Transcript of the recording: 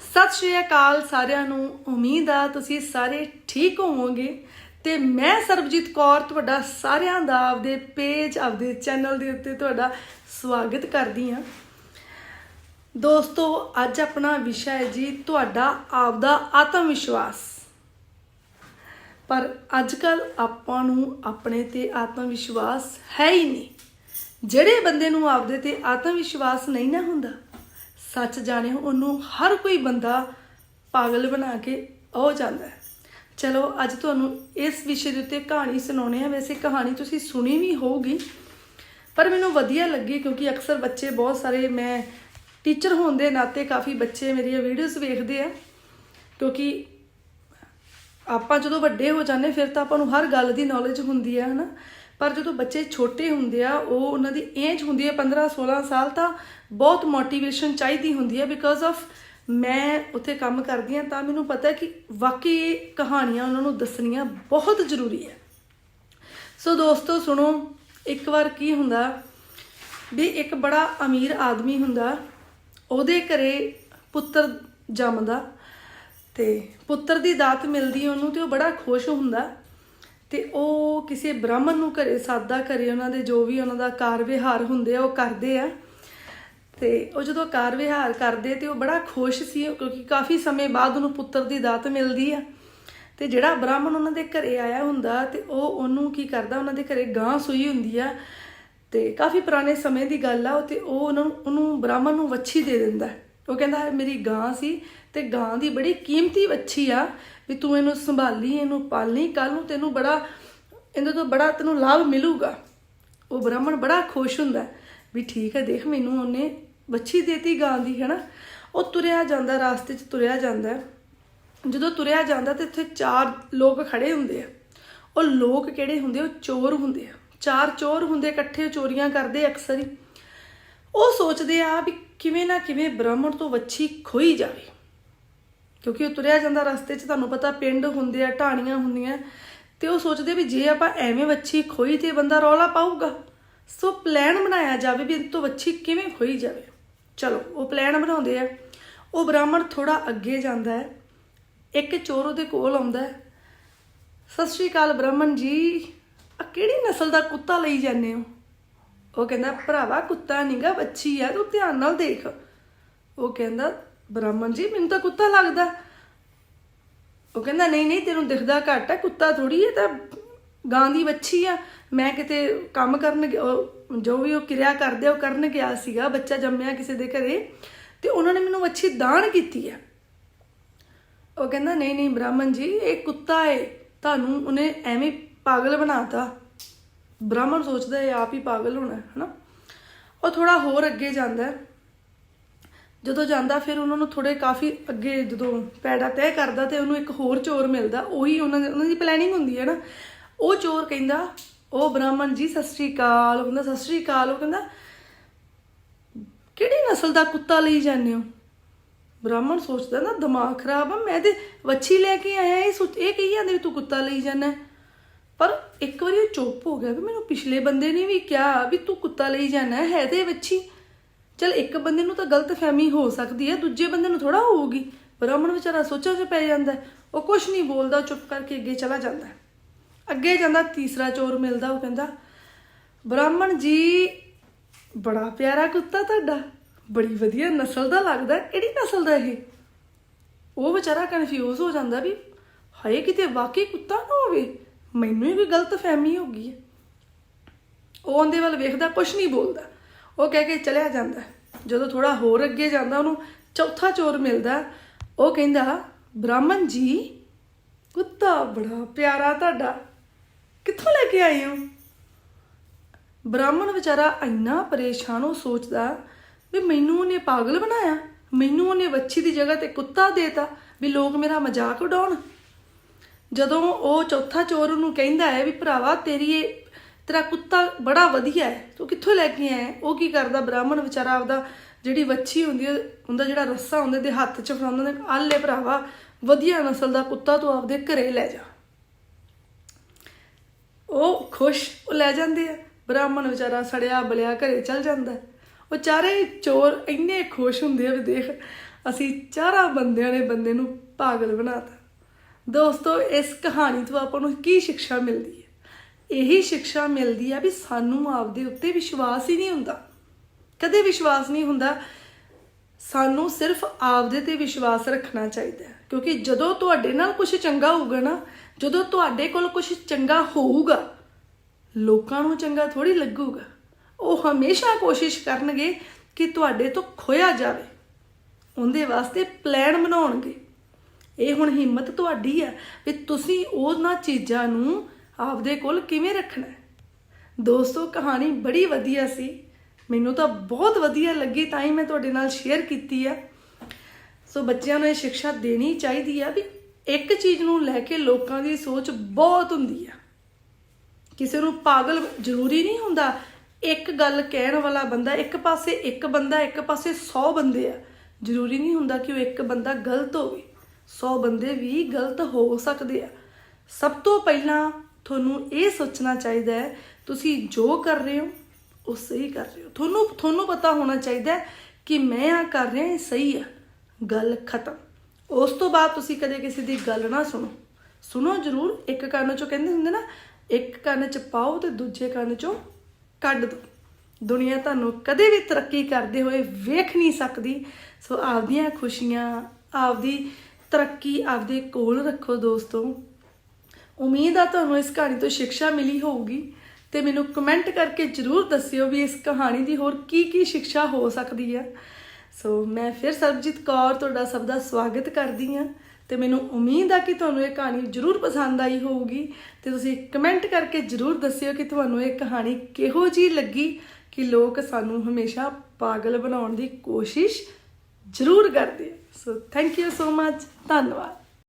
ਸਤਿ ਸ਼੍ਰੀ ਅਕਾਲ ਸਾਰਿਆਂ ਨੂੰ। ਉਮੀਦ ਆ ਤੁਸੀਂ ਸਾਰੇ ਠੀਕ ਹੋਵੋਗੇ। ਤੇ ਮੈਂ ਸਰਬਜੀਤ ਕੌਰ, ਤੁਹਾਡਾ ਸਾਰਿਆਂ ਦਾ ਆਪਦੇ ਪੇਜ, ਆਪਦੇ ਚੈਨਲ ਦੇ ਉੱਤੇ ਤੁਹਾਡਾ ਸਵਾਗਤ ਕਰਦੀ ਹਾਂ। ਦੋਸਤੋ, ਅੱਜ ਆਪਣਾ ਵਿਸ਼ਾ ਹੈ ਜੀ, ਤੁਹਾਡਾ ਆਪਦਾ ਆਤਮ ਵਿਸ਼ਵਾਸ। ਪਰ ਅੱਜ ਕੱਲ ਆਪਾਂ ਨੂੰ ਆਪਣੇ ਤੇ ਆਤਮ ਵਿਸ਼ਵਾਸ ਹੈ ਹੀ ਨਹੀਂ। ਜਿਹੜੇ ਬੰਦੇ ਨੂੰ ਆਪਦੇ ਤੇ ਆਤਮ ਵਿਸ਼ਵਾਸ ਨਹੀਂ ਨਾ ਹੁੰਦਾ ਸੱਚ ਜਾਣੇ ਉਹਨੂੰ ਹਰ ਕੋਈ ਬੰਦਾ ਪਾਗਲ ਬਣਾ ਕੇ ਹੋ ਜਾਂਦਾ ਹੈ। ਚਲੋ, ਅੱਜ ਤੁਹਾਨੂੰ ਇਸ ਵਿਸ਼ੇ ਦੇ ਉੱਤੇ ਕਹਾਣੀ ਸੁਣਾਉਣੀ ਹੈ। ਵੈਸੇ ਕਹਾਣੀ ਤੁਸੀਂ ਸੁਣੀ ਵੀ ਹੋਊਗੀ, ਪਰ ਮੈਨੂੰ ਵਧੀਆ ਲੱਗੀ ਕਿਉਂਕਿ ਅਕਸਰ ਬੱਚੇ ਬਹੁਤ ਸਾਰੇ, ਮੈਂ ਟੀਚਰ ਹੋਣ ਦੇ ਨਾਤੇ ਕਾਫੀ ਬੱਚੇ ਮੇਰੀਆਂ ਵੀਡੀਓਜ਼ ਵੇਖਦੇ ਆ, ਕਿਉਂਕਿ ਆਪਾਂ ਜਦੋਂ ਵੱਡੇ ਹੋ ਜਾਂਦੇ ਫਿਰ ਤਾਂ ਆਪਾਂ ਨੂੰ ਹਰ ਗੱਲ ਦੀ ਨੌਲੇਜ ਹੁੰਦੀ ਹੈ, ਹਨਾ? ਪਰ ਜਦੋਂ ਬੱਚੇ ਛੋਟੇ ਹੁੰਦੇ ਆ, ਉਹ ਉਹਨਾਂ ਦੀ ਏਜ ਹੁੰਦੀ ਹੈ 15 16 ਸਾਲ, ਤਾਂ ਬਹੁਤ ਮੋਟੀਵੇਸ਼ਨ ਚਾਹੀਦੀ ਹੁੰਦੀ ਹੈ ਬਿਕਾਜ਼ ਆਫ ਮੈਂ ਉੱਥੇ ਕੰਮ ਕਰਦੀ ਹਾਂ, ਤਾਂ ਮੈਨੂੰ ਪਤਾ ਕਿ ਵਾਕਈ ਕਹਾਣੀਆਂ ਉਹਨਾਂ ਨੂੰ ਦੱਸਣੀਆਂ ਬਹੁਤ ਜ਼ਰੂਰੀ ਹੈ। ਸੋ ਦੋਸਤੋ, ਸੁਣੋ, ਇੱਕ ਵਾਰ ਕੀ ਹੁੰਦਾ, ਵੀ ਇੱਕ ਬੜਾ ਅਮੀਰ ਆਦਮੀ ਹੁੰਦਾ, ਉਹਦੇ ਘਰੇ ਪੁੱਤਰ ਜੰਮਦਾ ਤੇ ਪੁੱਤਰ ਦੀ ਦਾਤ ਮਿਲਦੀ ਉਹਨੂੰ ਤੇ ਉਹ ਬੜਾ ਖੁਸ਼ ਹੁੰਦਾ। ਤੇ ਉਹ ਕਿਸੇ ਬ੍ਰਾਹਮਣ ਨੂੰ ਘਰੇ, ਸਾਦਾ ਘਰੇ ਉਹਨਾਂ ਦੇ ਜੋ ਵੀ ਉਹਨਾਂ ਦਾ ਕਾਰ ਵਿਹਾਰ ਹੁੰਦੇ ਆ, ਉਹ ਕਰਦੇ ਆ। ਤੇ ਉਹ ਜਦੋਂ ਕਾਰ ਵਿਹਾਰ ਕਰਦੇ ਤੇ ਉਹ ਬੜਾ ਖੁਸ਼ ਸੀ, ਕਿਉਂਕਿ ਕਾਫੀ ਸਮੇਂ ਬਾਅਦ ਉਹਨੂੰ ਪੁੱਤਰ ਦੀ ਦਾਤ ਮਿਲਦੀ ਆ। ਤੇ ਜਿਹੜਾ ਬ੍ਰਾਹਮਣ ਉਹਨਾਂ ਦੇ ਘਰੇ ਆਇਆ ਹੁੰਦਾ ਤੇ ਉਹ ਉਹਨੂੰ ਕੀ ਕਰਦਾ, ਉਹਨਾਂ ਦੇ ਘਰੇ ਗਾਂ ਸੂਈ ਹੁੰਦੀ ਆ। ਤੇ ਕਾਫੀ ਪੁਰਾਣੇ ਸਮੇਂ ਦੀ ਗੱਲ ਆ ਉਹ ਤੇ ਉਹ ਉਹਨਾਂ ਨੂੰ, ਉਹਨੂੰ ਬ੍ਰਾਹਮਣ ਨੂੰ ਵੱਛੀ ਦੇ ਦਿੰਦਾ। ਉਹ ਕਹਿੰਦਾ ਮੇਰੀ ਗਾਂ ਸੀ ਤੇ ਗਾਂ ਦੀ ਬੜੀ ਕੀਮਤੀ ਵੱਛੀ ਆ ਵੀ ਤੂੰ ਇਹਨੂੰ ਸੰਭਾਲੀ, ਇਹਨੂੰ ਪਾਲੀ ਕੱਲ ਨੂੰ ਤੈਨੂੰ ਬੜਾ, ਇਹਦੇ ਤੋਂ ਬੜਾ ਤੈਨੂੰ ਲਾਭ ਮਿਲੂਗਾ। ਉਹ ਬ੍ਰਾਹਮਣ ਬੜਾ ਖੁਸ਼ ਹੁੰਦਾ ਵੀ ਠੀਕ ਹੈ, ਦੇਖ ਮੈਨੂੰ ਉਹਨੇ ਵੱਛੀ ਦੇਤੀ ਗਾਂ ਦੀ ਹੈਨਾ ਉਹ ਤੁਰਿਆ ਜਾਂਦਾ, ਰਾਸਤੇ 'ਚ ਤੁਰਿਆ ਜਾਂਦਾ ਜਦੋਂ ਤੁਰਿਆ ਜਾਂਦਾ ਤੇ ਇੱਥੇ ਚਾਰ ਲੋਕ ਖੜੇ ਹੁੰਦੇ ਆ। ਉਹ ਲੋਕ ਕਿਹੜੇ ਹੁੰਦੇ? ਉਹ ਚੋਰ ਹੁੰਦੇ ਆ। ਚਾਰ ਚੋਰ ਹੁੰਦੇ, ਇਕੱਠੇ ਚੋਰੀਆਂ ਕਰਦੇ ਅਕਸਰ ਹੀ। ਉਹ ਸੋਚਦੇ ਆ ਵੀ ਕਿਵੇਂ ਨਾ ਕਿਵੇਂ ਬ੍ਰਾਹਮਣ ਤੋਂ ਵੱਛੀ ਖੋਈ ਜਾਵੇ। ਕਿਉਂਕਿ ਉਹ ਤੁਰਿਆ ਜਾਂਦਾ ਰਸਤੇ 'ਚ, ਤੁਹਾਨੂੰ ਪਤਾ ਪਿੰਡ ਹੁੰਦੇ ਆ, ਢਾਣੀਆਂ ਹੁੰਦੀਆਂ। ਤੇ ਉਹ ਸੋਚਦੇ ਵੀ ਜੇ ਆਪਾਂ ਐਵੇਂ ਵੱਛੀ ਖੋਈ ਤੇ ਬੰਦਾ ਰੌਲਾ ਪਾਊਗਾ, ਸੋ ਪਲਾਨ ਬਣਾਇਆ ਜਾਵੇ ਵੀ ਇਹ ਤੋਂ ਵੱਛੀ ਕਿਵੇਂ ਖੋਈ ਜਾਵੇ। ਚਲੋ, ਉਹ ਪਲਾਨ ਬਣਾਉਂਦੇ ਆ। ਉਹ ਬ੍ਰਾਹਮਣ ਥੋੜਾ ਅੱਗੇ ਜਾਂਦਾ ਹੈ। ਇੱਕ ਚੋਰ ਉਹਦੇ ਕੋਲ ਆਉਂਦਾ ਹੈ। ਸਤਿ ਸ਼੍ਰੀ ਅਕਾਲ ਬ੍ਰਾਹਮਣ ਜੀ ਆ ਕਿਹੜੀ ਨਸਲ ਦਾ ਕੁੱਤਾ ਲਈ ਜਾਂਦੇ ਹੋ? ਉਹ ਕਹਿੰਦਾ, ਭਰਾਵਾ, ਕੁੱਤਾ ਨਹੀਂਗਾ ਵੱਛੀ ਆ, ਤੂੰ ਧਿਆਨ ਨਾਲ ਦੇਖ। ਉਹ ਕਹਿੰਦਾ, ਬ੍ਰਾਹਮਣ ਜੀ, ਮੈਨੂੰ ਤਾਂ ਕੁੱਤਾ ਲੱਗਦਾ। ਉਹ ਕਹਿੰਦਾ, ਨਹੀਂ ਨਹੀਂ, ਤੈਨੂੰ ਦਿਖਦਾ ਘੱਟ ਹੈ ਕੁੱਤਾ ਥੋੜੀ ਹੈ ਤਾਂ ਗਾਂ ਦੀ ਵੱਛੀ ਆ। ਮੈਂ ਕਿਤੇ ਕੰਮ ਕਰਨ ਗਿਆ- ਉਹ ਜੋ ਵੀ ਉਹ ਕਿਰਿਆ ਕਰਦੇ, ਉਹ ਕਰਨ ਗਿਆ ਸੀਗਾ, ਬੱਚਾ ਜੰਮਿਆ ਕਿਸੇ ਦੇ ਘਰੇ, ਤੇ ਉਹਨਾਂ ਨੇ ਮੈਨੂੰ ਵੱਛੀ ਦਾਨ ਕੀਤੀ ਆ। ਉਹ ਕਹਿੰਦਾ, ਨਹੀਂ ਨਹੀਂ, ਬ੍ਰਾਹਮਣ ਜੀ, ਇਹ ਕੁੱਤਾ ਏ, ਤੁਹਾਨੂੰ ਉਹਨੇ ਐਵੇਂ ਪਾਗਲ ਬਣਾਤਾ। ਬ੍ਰਾਹਮਣ ਸੋਚਦਾ ਇਹ ਆਪ ਹੀ ਪਾਗਲ ਹੋਣਾ ਹੈ ਹਨਾ? ਉਹ ਥੋੜਾ ਹੋਰ ਅੱਗੇ ਜਾਂਦਾ ਹੈ। ਜਦੋਂ ਜਾਂਦਾ ਫਿਰ ਉਹਨਾਂ ਨੂੰ ਥੋੜੇ ਕਾਫੀ ਅੱਗੇ ਜਦੋਂ ਪੈੜਾ ਤੈਅ ਕਰਦਾ ਤੇ ਉਹਨੂੰ ਇੱਕ ਹੋਰ ਚੋਰ ਮਿਲਦਾ, ਉਹੀ ਉਹਨਾਂ ਉਹਨਾਂ ਦੀ ਪਲੈਨਿੰਗ ਹੁੰਦੀ ਹੈ ਨਾ। ਉਹ ਚੋਰ ਕਹਿੰਦਾ, ਉਹ ਬ੍ਰਾਹਮਣ ਜੀ, ਸਤਿ ਸ਼੍ਰੀ ਅਕਾਲ। ਕਹਿੰਦਾ, ਸਤਿ ਸ਼੍ਰੀ ਅਕਾਲ। ਉਹ ਕਹਿੰਦਾ, ਕਿਹੜੀ ਨਸਲ ਦਾ ਕੁੱਤਾ ਲਈ ਜਾਂਦੇ ਹੋ? ਬ੍ਰਾਹਮਣ ਸੋਚਦਾ, ਨਾ, ਦਿਮਾਗ ਖਰਾਬ ਆ, ਮੈਂ ਤੇ ਵੱਛੀ ਲੈ ਕੇ ਆਇਆ, ਇਹ ਸੋਚ ਇਹ ਕਹੀ ਜਾਂਦੇ ਵੀ ਤੂੰ ਕੁੱਤਾ ਲਈ ਜਾਂਦਾ ਪਰ ਇੱਕ ਵਾਰੀ ਉਹ ਚੁੱਪ ਹੋ ਗਿਆ ਵੀ ਮੈਨੂੰ ਪਿਛਲੇ ਬੰਦੇ ਨੇ ਵੀ ਕਿਹਾ ਵੀ ਤੂੰ ਕੁੱਤਾ ਲਈ ਜਾਣਾ ਹੈ ਤੇ ਵੱਛੀ। ਚਲ ਇੱਕ ਬੰਦੇ ਨੂੰ ਤਾਂ ਗਲਤ ਫਹਿਮੀ ਹੋ ਸਕਦੀ ਹੈ, ਦੂਜੇ ਬੰਦੇ ਨੂੰ ਥੋੜਾ ਹੋਊਗੀ। ਬ੍ਰਾਹਮਣ ਵਿਚਾਰਾ ਸੋਚਾਂ 'ਚ ਪੈ ਜਾਂਦਾ ਉਹ ਕੁਝ ਨਹੀਂ ਬੋਲਦਾ ਉਹ ਚੁੱਪ ਕਰਕੇ ਅੱਗੇ ਚਲਾ ਜਾਂਦਾ ਅੱਗੇ ਜਾਂਦਾ, ਤੀਸਰਾ ਚੋਰ ਮਿਲਦਾ, ਉਹ ਕਹਿੰਦਾ, ਬ੍ਰਾਹਮਣ ਜੀ, ਬੜਾ ਪਿਆਰਾ ਕੁੱਤਾ ਤੁਹਾਡਾ। ਬੜੀ ਵਧੀਆ ਨਸਲ ਦਾ ਲੱਗਦਾ ਕਿਹੜੀ ਨਸਲ ਦਾ ਇਹ? ਉਹ ਵਿਚਾਰਾ ਕਨਫਿਊਜ਼ ਹੋ ਜਾਂਦਾ ਵੀ ਹਾਏ, ਕਿਤੇ ਵਾਕਈ ਕੁੱਤਾ ਨਾ ਹੋਵੇ। ਮੈਨੂੰ ਹੀ ਕੋਈ ਗਲਤ ਫਹਿਮੀ ਹੋ ਗਈ ਹੈ। ਉਹ ਉਹਦੇ ਵੱਲ ਵੇਖਦਾ ਕੁਝ ਨਹੀਂ ਬੋਲਦਾ। ਉਹ ਕਹਿ ਕੇ ਚਲਿਆ ਜਾਂਦਾ। ਜਦੋਂ ਥੋੜਾ ਹੋਰ ਅੱਗੇ ਜਾਂਦਾ, ਉਹਨੂੰ ਚੌਥਾ ਚੋਰ ਮਿਲਦਾ। ਉਹ ਕਹਿੰਦਾ, ਬ੍ਰਾਹਮਣ ਜੀ, ਕੁੱਤਾ ਬੜਾ ਪਿਆਰਾ ਤੁਹਾਡਾ। ਕਿੱਥੋਂ ਲੈ ਕੇ ਆਏ ਹੋ? ਬ੍ਰਾਹਮਣ ਵਿਚਾਰਾ ਇੰਨਾ ਪਰੇਸ਼ਾਨ, ਉਹ ਸੋਚਦਾ ਵੀ ਮੈਨੂੰ ਉਹਨੇ ਪਾਗਲ ਬਣਾਇਆ। ਮੈਨੂੰ ਉਹਨੇ ਵੱਛੀ ਦੀ ਜਗ੍ਹਾ ਤੇ ਕੁੱਤਾ ਦੇਤਾ ਵੀ ਲੋਕ ਮੇਰਾ ਮਜ਼ਾਕ ਉਡਾਉਣ। ਜਦੋਂ ਉਹ ਚੌਥਾ ਚੋਰ ਉਹਨੂੰ ਕਹਿੰਦਾ ਹੈ ਵੀ ਭਰਾਵਾ ਤੇਰੀ ਇਹ, ਤੇਰਾ ਕੁੱਤਾ ਬੜਾ ਵਧੀਆ ਹੈ, ਤੂੰ ਕਿੱਥੋਂ ਲੈ ਕੇ ਆਇਆ ਉਹ ਕੀ ਕਰਦਾ? ਬ੍ਰਾਹਮਣ ਵਿਚਾਰਾ ਆਪਦਾ ਜਿਹੜੀ ਵੱਛੀ ਹੁੰਦੀ ਹੈ, ਉਹਦਾ ਜਿਹੜਾ ਰੱਸਾ ਹੁੰਦਾ ਦੇ ਹੱਥ 'ਚ ਫੜਾਉਂਦਾ ਨੇ ਆਲੇ ਭਰਾਵਾ, ਵਧੀਆ ਨਸਲ ਦਾ ਕੁੱਤਾ, ਤੂੰ ਆਪਦੇ ਘਰੇ ਲੈ ਜਾ। ਉਹ ਖੁਸ਼, ਉਹ ਲੈ ਜਾਂਦੇ ਆ। ਬ੍ਰਾਹਮਣ ਵਿਚਾਰਾ ਸੜਿਆ ਬਲਿਆ ਘਰੇ ਚਲ ਜਾਂਦਾ ਉਹ ਚਾਰੇ ਚੋਰ ਇੰਨੇ ਖੁਸ਼ ਹੁੰਦੇ ਆ ਵੀ ਦੇਖ, ਅਸੀਂ ਚਾਰਾਂ ਬੰਦਿਆਂ ਨੇ ਬੰਦੇ ਨੂੰ ਪਾਗਲ ਬਣਾਤਾ। ਦੋਸਤੋ, ਇਸ ਕਹਾਣੀ ਤੋਂ ਆਪਾਂ ਨੂੰ ਕੀ ਸਿੱਖਿਆ ਮਿਲਦੀ ਹੈ? ਇਹੀ ਸਿੱਖਿਆ ਮਿਲਦੀ ਹੈ ਵੀ ਸਾਨੂੰ ਆਪਦੇ ਉੱਤੇ ਵਿਸ਼ਵਾਸ ਹੀ ਨਹੀਂ ਹੁੰਦਾ। ਕਦੇ ਵਿਸ਼ਵਾਸ ਨਹੀਂ ਹੁੰਦਾ। ਸਾਨੂੰ ਸਿਰਫ ਆਪਦੇ ਤੇ ਵਿਸ਼ਵਾਸ ਰੱਖਣਾ ਚਾਹੀਦਾ ਕਿਉਂਕਿ ਜਦੋਂ ਤੁਹਾਡੇ ਨਾਲ ਕੁਝ ਚੰਗਾ ਹੋਊਗਾ ਨਾ, ਜਦੋਂ ਤੁਹਾਡੇ ਕੋਲ ਕੁਝ ਚੰਗਾ ਹੋਊਗਾ, ਲੋਕਾਂ ਨੂੰ ਚੰਗਾ ਥੋੜੀ ਲੱਗੂਗਾ। ਉਹ ਹਮੇਸ਼ਾ ਕੋਸ਼ਿਸ਼ ਕਰਨਗੇ ਕਿ ਤੁਹਾਡੇ ਤੋਂ ਖੋਇਆ ਜਾਵੇ। ਉਹਦੇ ਵਾਸਤੇ ਪਲਾਨ ਬਣਾਉਣਗੇ। ਇਹ ਹੁਣ ਹਿੰਮਤ ਤੁਹਾਡੀ ਆ ਵੀ ਤੁਸੀਂ ਉਹਨਾਂ ਚੀਜ਼ਾਂ ਨੂੰ ਆਪਦੇ ਕੋਲ ਕਿਵੇਂ ਰੱਖਣਾ ਦੋਸਤੋ, ਕਹਾਣੀ ਬੜੀ ਵਧੀਆ ਸੀ। ਮੈਨੂੰ ਤਾਂ ਬਹੁਤ ਵਧੀਆ ਲੱਗੀ, ਤਾਂ ਹੀ ਮੈਂ ਤੁਹਾਡੇ ਨਾਲ ਸ਼ੇਅਰ ਕੀਤੀ ਆ। ਸੋ ਬੱਚਿਆਂ ਨੂੰ ਇਹ ਸਿੱਖਿਆ ਦੇਣੀ ਚਾਹੀਦੀ ਆ ਵੀ ਇੱਕ ਚੀਜ਼ ਨੂੰ ਲੈ ਕੇ ਲੋਕਾਂ ਦੀ ਸੋਚ ਬਹੁਤ ਹੁੰਦੀ ਆ। ਕਿਸੇ ਨੂੰ ਪਾਗਲ ਜ਼ਰੂਰੀ ਨਹੀਂ ਹੁੰਦਾ ਇੱਕ ਗੱਲ ਕਹਿਣ ਵਾਲਾ ਬੰਦਾ, ਇੱਕ ਪਾਸੇ ਇੱਕ ਬੰਦਾ, ਇੱਕ ਪਾਸੇ 100 ਬੰਦੇ ਆ। ਜ਼ਰੂਰੀ ਨਹੀਂ ਹੁੰਦਾ ਕਿ ਉਹ ਇੱਕ ਬੰਦਾ ਗਲਤ ਹੋਵੇ। 100 ਬੰਦੇ ਵੀ ਗਲਤ ਹੋ ਸਕਦੇ ਆ। ਸਭ ਤੋਂ ਪਹਿਲਾਂ ਤੁਹਾਨੂੰ ਇਹ ਸੋਚਣਾ ਚਾਹੀਦਾ ਹੈ, ਤੁਸੀਂ ਜੋ ਕਰ ਰਹੇ ਹੋ, ਉਹ ਸਹੀ ਕਰ ਰਹੇ ਹੋ। ਤੁਹਾਨੂੰ ਤੁਹਾਨੂੰ ਪਤਾ ਹੋਣਾ ਚਾਹੀਦਾ ਹੈ ਕਿ ਮੈਂ ਆ ਕਰ ਰਿਹਾ, ਇਹ ਸਹੀ ਆ। ਗੱਲ ਖਤਮ। ਉਸ ਤੋਂ ਬਾਅਦ ਤੁਸੀਂ ਕਦੇ ਕਿਸੇ ਦੀ ਗੱਲ ਨਾ ਸੁਣੋ। ਸੁਣੋ ਜ਼ਰੂਰ, ਇੱਕ ਕੰਨ ਚੋਂ ਕਹਿੰਦੇ ਹੁੰਦੇ ਨਾ, ਇੱਕ ਕੰਨ ਚ ਪਾਓ ਤੇ ਦੂਜੇ ਕੰਨ ਚੋਂ ਕੱਢ ਦਿਓ। ਦੁਨੀਆ ਤੁਹਾਨੂੰ ਕਦੇ ਵੀ ਤਰੱਕੀ ਕਰਦੇ ਹੋਏ ਵੇਖ ਨਹੀਂ ਸਕਦੀ। ਸੋ ਆਪਦੀਆਂ ਖੁਸ਼ੀਆਂ, ਆਪਦੀ ਤਰੱਕੀ ਆਪਦੇ ਕੋਲ ਰੱਖੋ ਦੋਸਤੋ। ਉਮੀਦ ਆ ਤੁਹਾਨੂੰ ਇਸ ਕਹਾਣੀ ਤੋਂ ਸਿੱਖਿਆ ਮਿਲੀ ਹੋਊਗੀ ਤੇ ਮੈਨੂੰ ਕਮੈਂਟ ਕਰਕੇ ਜਰੂਰ ਦੱਸਿਓ ਵੀ ਇਸ ਕਹਾਣੀ ਦੀ ਹੋਰ ਕੀ ਕੀ ਸਿੱਖਿਆ ਹੋ ਸਕਦੀ ਹੈ ਸੋ ਮੈਂ ਫਿਰ ਸਰਬਜੀਤ ਕੌਰ ਤੁਹਾਡਾ ਸਭ ਦਾ ਸਵਾਗਤ ਕਰਦੀ ਹਾਂ ਤੇ ਮੈਨੂੰ ਉਮੀਦ ਆ ਕਿ ਤੁਹਾਨੂੰ ਇਹ ਕਹਾਣੀ ਜਰੂਰ ਪਸੰਦ ਆਈ ਹੋਊਗੀ ਤੇ ਤੁਸੀਂ ਕਮੈਂਟ ਕਰਕੇ ਜਰੂਰ ਦੱਸਿਓ ਕਿ ਤੁਹਾਨੂੰ ਇਹ ਕਹਾਣੀ ਕਿਹੋ ਜੀ ਲੱਗੀ ਕਿ ਲੋਕ ਸਾਨੂੰ ਹਮੇਸ਼ਾ ਪਾਗਲ ਬਣਾਉਣ ਦੀ ਕੋਸ਼ਿਸ਼ ਜਰੂਰ ਕਰਦੇ। So thank you so much ਧੰਨਵਾਦ।